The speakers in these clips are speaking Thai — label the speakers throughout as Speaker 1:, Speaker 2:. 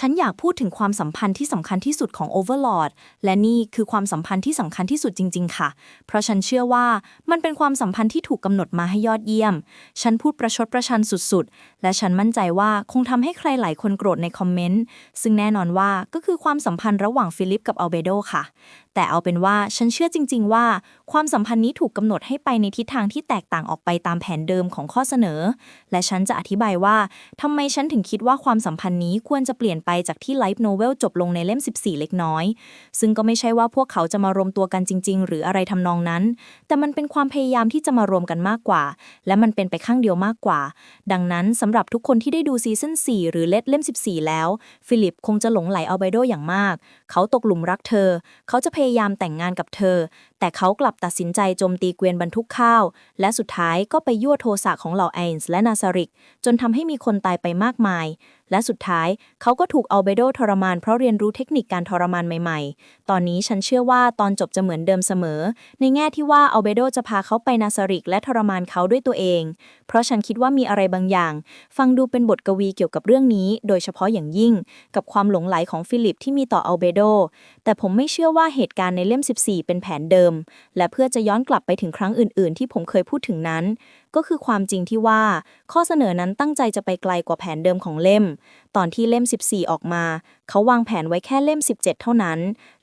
Speaker 1: ฉันอยากพูดถึงความสัมพันธ์ที่สำคัญที่สุดของ Overlord และนี่คือความสัมพันธ์ที่สำคัญที่สุดจริง ๆ ค่ะ เพราะฉันเชื่อว่ามันเป็นความสัมพันธ์ที่ถูกกำหนดมาให้ยอดเยี่ยม ฉันพูดประชดประชันสุดๆ และฉันมั่นใจว่าคงทำให้ใครหลายคนโกรธในคอมเมนต์ ซึ่งแน่นอนว่าก็คือความสัมพันธ์ระหว่างฟิลิปกับอัลเบโดค่ะแต่เอาเป็นว่าฉันเชื่อจริง ๆ ว่า ความสัมพันธ์นี้ถูกกำหนดให้ไปในทิศทางที่แตกต่างออกไปตามแผนเดิมของข้อเสนอ และฉันจะอธิบายว่าทำไมฉันถึงคิดว่าความสัมพันธ์นี้ควรจะเปลี่ยนไปจากที่ไลฟ์โนเวลจบลงในเล่ม 14 เล็กน้อย ซึ่งก็ไม่ใช่ว่าพวกเขาจะมารวมตัวกันจริง ๆ หรืออะไรทำนองนั้น แต่มันเป็นความพยายามที่จะมารวมกันมากกว่า และมันเป็นไปข้างเดียวมากกว่า ดังนั้นสำหรับทุกคนที่ได้ดูซีซั่น4หรือเล็ดเล่ม 14 แล้ว ฟิลิปคงจะหลงไหลอัลไบโดอย่างมาก เขาตกหลุมรักเธอ เขาจะพยายามแต่งงานกับเธอ แต่เขากลับตัดสินใจโจมตีเกวียนบรรทุกข้าว และสุดท้ายก็ไปยั่วโทสะของเหล่าไอน์และนาซาริก จนทำให้มีคนตายไปมากมาย และสุดท้ายเขาก็ถูกอัลเบโดทรมานเพราะเรียนรู้เทคนิคการทรมานใหม่ๆ ตอนนี้ฉันเชื่อว่าตอนจบจะเหมือนเดิมเสมอ ในแง่ที่ว่าอัลเบโดจะพาเขาไปนาซาริกและทรมานเขาด้วยตัวเอง เพราะฉันคิดว่ามีอะไรบางอย่าง ฟังดูเป็นบทกวีเกี่ยวกับเรื่องนี้ โดยเฉพาะอย่างยิ่ง กับความหลงไหลของฟิลิปที่มีต่ออัลเบโด แต่ผมไม่เชื่อว่าเหตุการณ์ในเล่ม 14 เป็นแผนเดิม และเพื่อจะย้อนกลับไปถึงครั้งอื่น ๆ ที่ผมเคยพูดถึงนั้นก็คือความจริงที่ว่า ข้อเสนอนั้นตั้งใจจะไปไกลกว่าแผนเดิมของเล่ม ตอนที่เล่ม 14 ออกมา เขาวางแผนไว้แค่เล่ม 17 เท่านั้น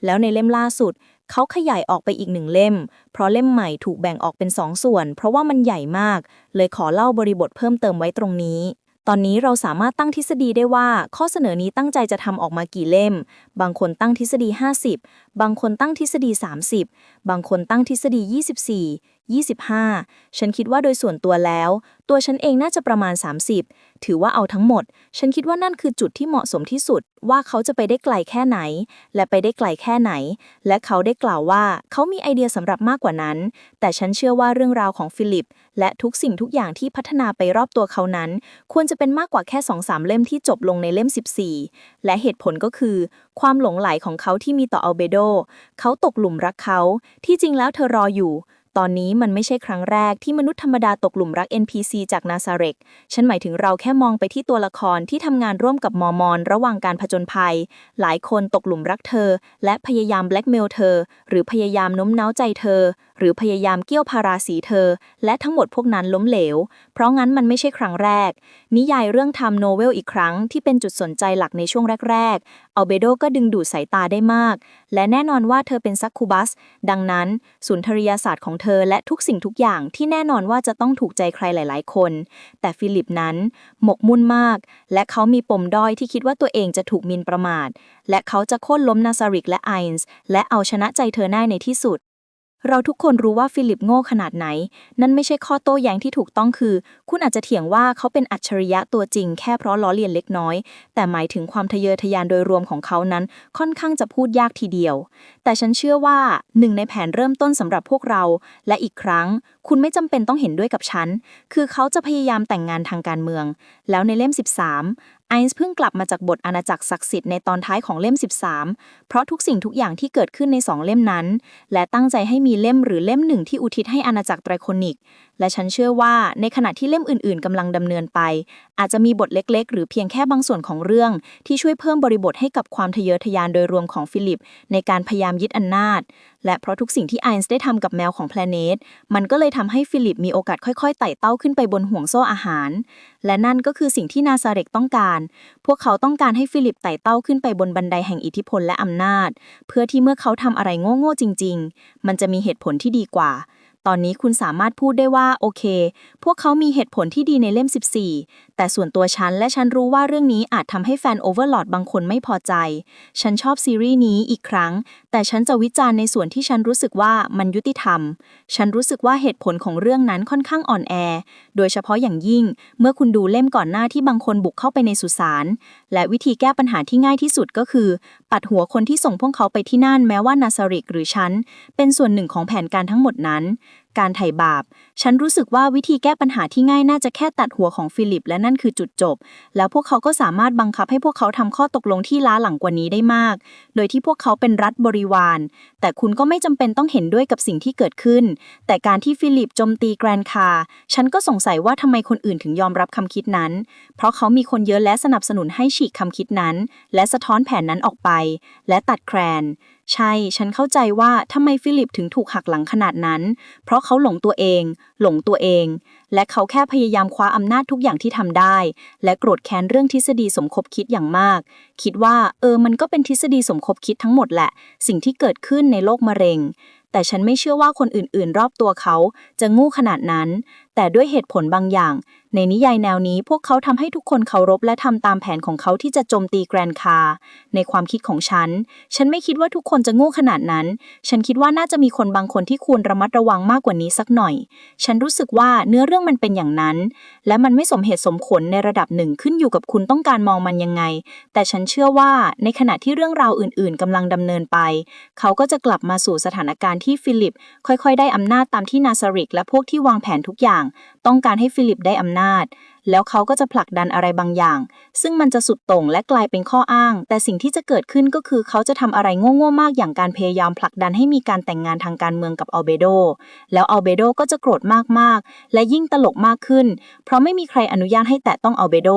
Speaker 1: แล้วในเล่มล่าสุด เขาขยายออกไปอีกหนึ่งเล่ม เพราะเล่มใหม่ถูกแบ่งออกเป็นสองส่วน เพราะว่ามันใหญ่มาก เลยขอเล่าบริบทเพิ่มเติมไว้ตรงนี้ตอนนี้เราสามารถตั้งทฤษฎีได้ว่า ข้อเสนอนี้ตั้งใจจะทำออกมากี่เล่ม บางคนตั้งทฤษฎี 50 บางคนตั้งทฤษฎี 30 บางคนตั้งทฤษฎี24 25 ฉันคิดว่าโดยส่วนตัวแล้ว ตัวฉันเองน่าจะประมาณ 30 ถือว่าเอาทั้งหมด ฉันคิดว่านั่นคือจุดที่เหมาะสมที่สุด ว่าเขาจะไปได้ไกลแค่ไหน และไปได้ไกลแค่ไหน และเขาได้กล่าวว่าเขามีไอเดียสำหรับมากกว่านั้น แต่ฉันเชื่อว่าเรื่องราวของฟิลิป และทุกสิ่งทุกอย่างที่พัฒนาไปรอบตัวเขานั้น ควรจะเป็นมากกว่าแค่2อสามเล่มที่จบลงในเล่ม 14 และเหตุผลก็คือ ความหลงไหลของเขาที่มีต่ออัลเบโด เขาตกหลุมรักเขา ที่จริงแล้วเธอรออยู่ ตอนนี้มันไม่ใช่ครั้งแรกที่มนุษย์ธรรมดาตกหลุมรัก NPC จากนาซาเรกฉันหมายถึงเราแค่มองไปที่ตัวละครที่ทำงานร่วมกับมอมอน ระหว่างการผจญภัย หลายคนตกหลุมรักเธอ และพยายามแบล็กเมลเธอ หรือพยายามโน้มน้าวใจเธอ หรือพยายามเกี่ยวพาราสีเธอ และทั้งหมดพวกนั้นล้มเหลว เพราะงั้นมันไม่ใช่ครั้งแรก นิยายเรื่องทำโนเวลอีกครั้งที่เป็นจุดสนใจหลักในช่วงแรกๆอัลเบโดก็ดึงดูดสายตาได้มาก และแน่นอนว่าเธอเป็นซักคูบัส ดังนั้น สุนทรียศาสตร์ของเธอและทุกสิ่งทุกอย่างที่แน่นอนว่าจะต้องถูกใจใครหลาย ๆ คน แต่ฟิลิปนั้น หมกมุ่นมาก และเขามีปมด้อยที่คิดว่าตัวเองจะถูกมินประมาท และเขาจะโค่นล้มนาซาริกและไอน์ส์และเอาชนะใจเธอได้ในที่สุด เราทุกคนรู้ว่าฟิลิปโง่ขนาดไหน นั่นไม่ใช่ข้อโต้แย้งที่ถูกต้องคือ คุณอาจจะเถียงว่าเขาเป็นอัจฉริยะตัวจริงแค่เพราะล้อเลียนเล็กน้อย แต่หมายถึงความทะเยอทะยานโดยรวมของเขานั้น ค่อนข้างจะพูดยากทีเดียว แต่ฉันเชื่อว่าหนึ่งในแผนเริ่มต้นสำหรับพวกเรา และอีกครั้ง คุณไม่จำเป็นต้องเห็นด้วยกับฉัน คือเขาจะพยายามแต่งงานทางการเมือง แล้วในเล่ม 13 ไอซ์เพิ่งกลับมาจากบทอาณาจักรศักดิ์สิทธิ์ในตอนท้ายของเล่ม 13 เพราะทุกสิ่งทุกอย่างที่เกิดขึ้นในสองเล่มนั้น และตั้งใจให้มีเล่มหรือเล่มหนึ่งที่อุทิศให้อาณาจักรไตรโคนิก และฉันเชื่อว่าในขณะที่เล่มอื่น ๆกำลังดำเนินไป อาจจะมีบทเล็ก ๆ หรือเพียงแค่บางส่วนของเรื่อง ที่ช่วยเพิ่มบริบทให้กับความทะเยอทะยานโดยรวมของฟิลิป ในการพยายามยึดอำนาจ และเพราะทุกสิ่งที่ไอน์ได้ทำกับแมวของแพลเนตมันก็เลยทำให้ฟิลิปมีโอกาสค่อย ๆ ไต่เต้าขึ้นไปบนห่วงโซ่อาหาร และนั่นก็คือสิ่งที่นาซาเรกต้องการ พวกเขาต้องการให้ฟิลิปไต่เต้าขึ้นไปบนบันไดแห่งอิทธิพลและอำนาจ เพื่อที่เมื่อเขาทำอะไรโง่ๆจริง ๆ มันจะมีเหตุผลที่ดีกว่า ตอนนี้คุณสามารถพูดได้ว่าโอเค พวกเขามีเหตุผลที่ดีในเล่ม 14 แต่ส่วนตัวฉันและฉันรู้ว่าเรื่องนี้อาจทำให้แฟน Overlord บางคนไม่พอใจ ฉันชอบซีรีส์นี้อีกครั้ง แต่ฉันจะวิจารณ์ในส่วนที่ฉันรู้สึกว่ามันยุติธรรม ฉันรู้สึกว่าเหตุผลของเรื่องนั้นค่อนข้างอ่อนแอ โดยเฉพาะอย่างยิ่ง เมื่อคุณดูเล่มก่อนหน้าที่บางคนบุกเข้าไปในสุสานและวิธีแก้ปัญหาที่ง่ายที่สุดก็คือปัดหัวคนที่ส่งพวกเขาไปที่นั่นแม้ว่านาซาริกหรือฉันเป็นส่วนหนึ่งของแผนการทั้งหมดนั้น
Speaker 2: การไถ่บาป ฉันรู้สึกว่าวิธีแก้ปัญหาที่ง่ายน่าจะแค่ตัดหัวของฟิลิป และนั่นคือจุดจบ แล้วพวกเขาก็สามารถบังคับให้พวกเขาทำข้อตกลงที่ล้าหลังกว่านี้ได้มาก โดยที่พวกเขาเป็นรัฐบริวาร แต่คุณก็ไม่จำเป็นต้องเห็นด้วยกับสิ่งที่เกิดขึ้น แต่การที่ฟิลิปโจมตีแกรนคา ฉันก็สงสัยว่าทำไมคนอื่นถึงยอมรับคำคิดนั้น เพราะเขามีคนเยอะและสนับสนุนให้ฉีกคำคิดนั้น และสะท้อนแผนนั้นออกไป และตัดแครน ใช่ ฉันเข้าใจว่าทำไมฟิลิปถึงถูกหักหลังขนาดนั้น เพราะเขาหลงตัวเอง หลงตัวเอง และเขาแค่พยายามคว้าอำนาจทุกอย่างที่ทำได้ และโกรธแค้นเรื่องทฤษฎีสมคบคิดอย่างมาก คิดว่า เออ มันก็เป็นทฤษฎีสมคบคิดทั้งหมดแหละ สิ่งที่เกิดขึ้นในโลกมะเร็ง แต่ฉันไม่เชื่อว่าคนอื่นๆ รอบตัวเขาจะงู้ขนาดนั้น แต่ด้วยเหตุผลบางอย่าง ในนิยายแนวนี้พวกเขาทำให้ทุกคนเคารพและทำตามแผนของเขาที่จะโจมตีแกรนคา ในความคิดของฉัน ฉันไม่คิดว่าทุกคนจะโง่ขนาดนั้น ฉันคิดว่าน่าจะมีคนบางคนที่ควรระมัดระวังมากกว่านี้สักหน่อย ฉันรู้สึกว่าเนื้อเรื่องมันเป็นอย่างนั้น และมันไม่สมเหตุสมผลในระดับหนึ่งขึ้นอยู่กับคุณต้องการมองมันยังไง แต่ฉันเชื่อว่าในขณะที่เรื่องราวอื่น ๆกำลังดำเนินไป เขาก็จะกลับมาสู่สถานการณ์ที่ฟิลิป ค่อยๆ ได้อำนาจตามที่นาซาริกและพวกที่วางแผนทุกอย่างต้องการให้ฟิลิปได้อำนาจ แล้วเขาก็จะผลักดันอะไรบางอย่าง ซึ่งมันจะสุดโต่งและกลายเป็นข้ออ้าง แต่สิ่งที่จะเกิดขึ้นก็คือเขาจะทำอะไรโง่ๆมากอย่างการพยายามผลักดันให้มีการแต่งงานทางการเมืองกับอัลเบโด แล้วอัลเบโดก็จะโกรธมากๆ และยิ่งตลกมากขึ้น เพราะไม่มีใครอนุญาตให้แตะต้องอัลเบโด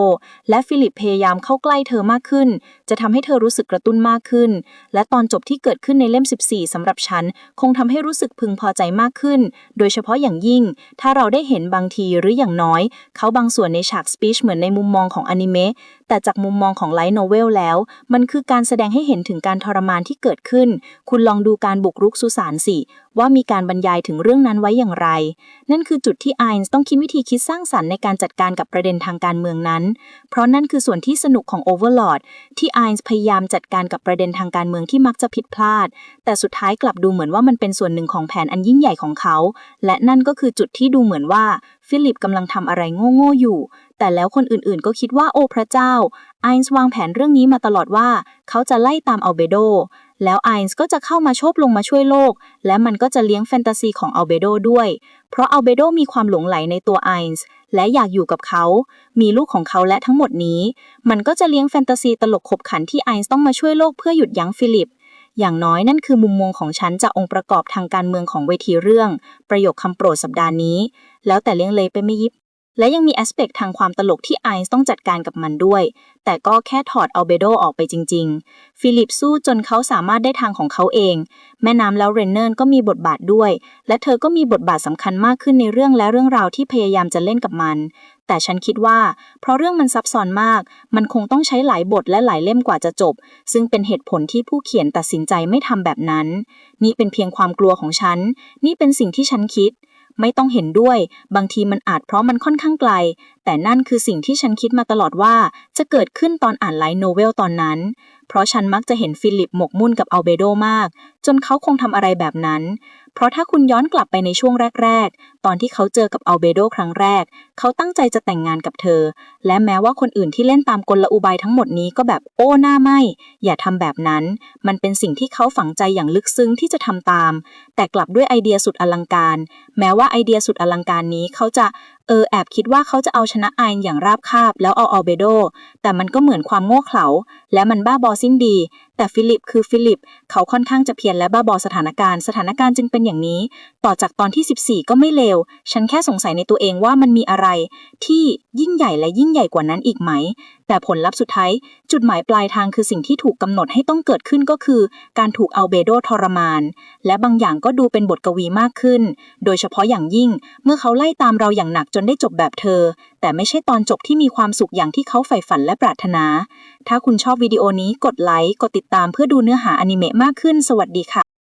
Speaker 2: และฟิลิปพยายามเข้าใกล้เธอมากขึ้น จะทำให้เธอรู้สึกกระตุ้นมากขึ้น และตอนจบที่เกิดขึ้นในเล่ม 14สำหรับฉัน คงทำให้รู้สึกพึงพอใจมากขึ้น โดยเฉพาะอย่างยิ่ง ถ้าเราได้เห็นบางทีหรืออย่างน้อย เขาบางส่วนในฉากสปีชเหมือนในมุมมองของอนิเมะ แต่จากมุมมองของไลท์โนเวลแล้ว มันคือการแสดงให้เห็นถึงการทรมานที่เกิดขึ้น คุณลองดูการบุกรุกสุสานสิ ว่ามีการบรรยายถึงเรื่องนั้นไว้อย่างไร นั่นคือจุดที่ไอน์ต้องคิดวิธีคิดสร้างสรรค์ในการจัดการกับประเด็นทางการเมืองนั้น เพราะนั่นคือส่วนที่สนุกของ Overlord ที่ไอน์พยายามจัดการกับประเด็นทางการเมืองที่มักจะผิดพลาด แต่สุดท้ายกลับดูเหมือนว่ามันเป็นส่วนหนึ่งของแผนอันยิ่งใหญ่ของเขา และนั่นก็คือจุดที่ดูเหมือนว่าฟิลิปกำลังทำอะไรโง่ๆอยู่ แต่แล้วคนอื่นๆ ก็คิดว่าโอ้พระเจ้า ไอน์วางแผนเรื่องนี้มาตลอดว่า เขาจะไล่ตามอัลเบโด แล้วไอน์ก็จะเข้ามาโชบลงมาช่วยโลก และมันก็จะเลี้ยงแฟนตาซีของอัลเบโดด้วย เพราะอัลเบโดมีความหลงไหลในตัวไอน์และอยากอยู่กับเขา มีลูกของเขาและทั้งหมดนี้ มันก็จะเลี้ยงแฟนตาซีตลกขบขันที่ไอน์ต้องมาช่วยโลกเพื่อหยุดยั้งฟิลิปอย่างน้อยนั่นคือมุมมองของฉันจากองค์ประกอบทางการเมืองของเวทีเรื่อง ประโยคคำโปรดสัปดาห์นี้ แล้วแต่เลี้ยงเลยไปไม่ยิบ และยังมีแอสเปกทางความตลกที่ไอน์ต้องจัดการกับมันด้วย แต่ก็แค่ถอดอัลเบโดออกไปจริง ๆ ฟิลิปสู้จนเขาสามารถได้ทางของเขาเอง แม่น้ำแล้วเรนเนอร์ก็มีบทบาทด้วย และเธอก็มีบทบาทสำคัญมากขึ้นในเรื่องและเรื่องราวที่พยายามจะเล่นกับมัน แต่ฉันคิดว่า เพราะเรื่องมันซับซ้อนมาก มันคงต้องใช้หลายบทและหลายเล่มกว่าจะจบ ซึ่งเป็นเหตุผลที่ผู้เขียนตัดสินใจไม่ทำแบบนั้น นี่เป็นเพียงความกลัวของฉัน นี่เป็นสิ่งที่ฉันคิด ไม่ต้องเห็นด้วย บางทีมันอาจเพราะมันค่อนข้างไกล แต่นั่นคือสิ่งที่ฉันคิดมาตลอดว่าจะเกิดขึ้นตอนอ่านไลท์โนเวลตอนนั้น เพราะฉันมักจะเห็นฟิลิปหมกมุ่นกับอัลเบโดมาก จนเขาคงทำอะไรแบบนั้น เพราะถ้าคุณย้อนกลับไปในช่วงแรก ๆ ตอนที่เขาเจอกับอัลเบโดครั้งแรก เขาตั้งใจจะแต่งงานกับเธอ และแม้ว่าคนอื่นที่เล่นตามกลอุบายทั้งหมดนี้ก็แบบโอ้หน้าไม่ อย่าทำแบบนั้น มันเป็นสิ่งที่เขาฝังใจอย่างลึกซึ้งที่จะทำตาม แต่กลับด้วยไอเดียสุดอลังการ แม้ว่าไอเดียสุดอลังการนี้เขาจะ เออแอบคิดว่าเขาจะเอาชนะไอน์อย่างราบคาบแล้วเอาอัลเบโด แต่มันก็เหมือนความโง่เขลาและมันบ้าบอสิ้นดี แต่ฟิลิปคือฟิลิป เขาค่อนข้างจะเพียนและบ้าบอสถานการณ์ สถานการณ์จึงเป็นอย่างนี้ ต่อจากตอนที่ 14 ก็ไม่เลว ฉันแค่สงสัยในตัวเองว่ามันมีอะไร ที่ยิ่งใหญ่และยิ่งใหญ่กว่านั้นอีกไหม แต่ผลลัพธ์สุดท้าย จุดหมายปลายทางคือสิ่งที่ถูกกำหนดให้ต้องเกิดขึ้นก็คือ การถูกอัลเบโดทรมาน และบางอย่างก็ดูเป็นบทกวีมากขึ้น โดยเฉพาะอย่างยิ่ง เมื่อเขาไล่ตามเราอย่างหนักจนได้จบแบบเธอ แต่ไม่ใช่ตอนจบที่มีความสุขอย่างที่เขาใฝ่ฝันและปรารถนา ถ้าคุณชอบวิดีโอนี้กดไลค์กดติดตามเพื่อดูเนื้อหาอนิเมะมากขึ้น สวัสดีค่ะ